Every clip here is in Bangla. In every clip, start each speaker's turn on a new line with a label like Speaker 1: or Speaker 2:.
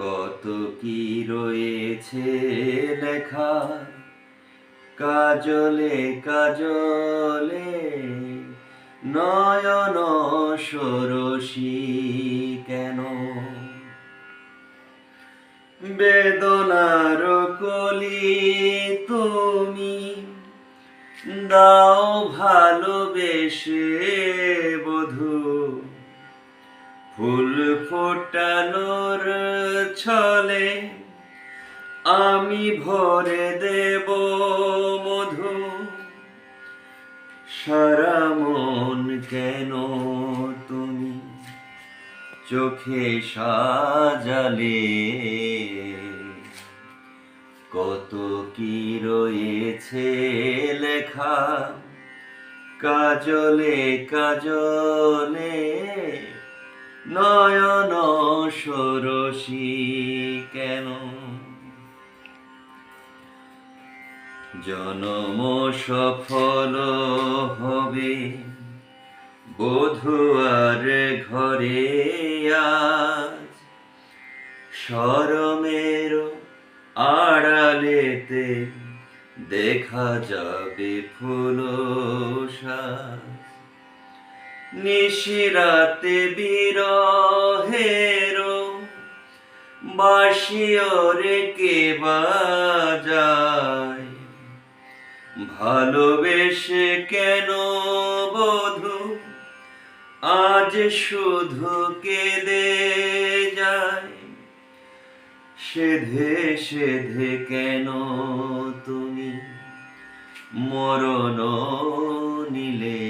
Speaker 1: কত কি রয়েছে লেখা কাজলে কাজলে নয়ন সরসী কেন? বেদনার কলি তুমি দাও ভালোবেসে বধু। ফুল ফোটানোর ছলে আমি ভরে দেব মধু। সারা মন কেন তুমি চোখে সাজালে? কত কি রয়েছে লেখা? কাজলে কাজলে নয়ন সরসী কেন? জনম সফল হবে বধুয়ার ঘরে আজ। শরমের আড়ালেতে দেখা যাবে ফুল নিশিরাতে বিরহের বাসিয়রে কে বাজায়। ভালোবেসে কেন বধু, আজ শুধু কেঁদে যায়। সেধে সেধে কেন তুমি মরণ নিলে?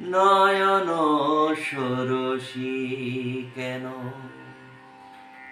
Speaker 1: নয়ন সরসী কেন?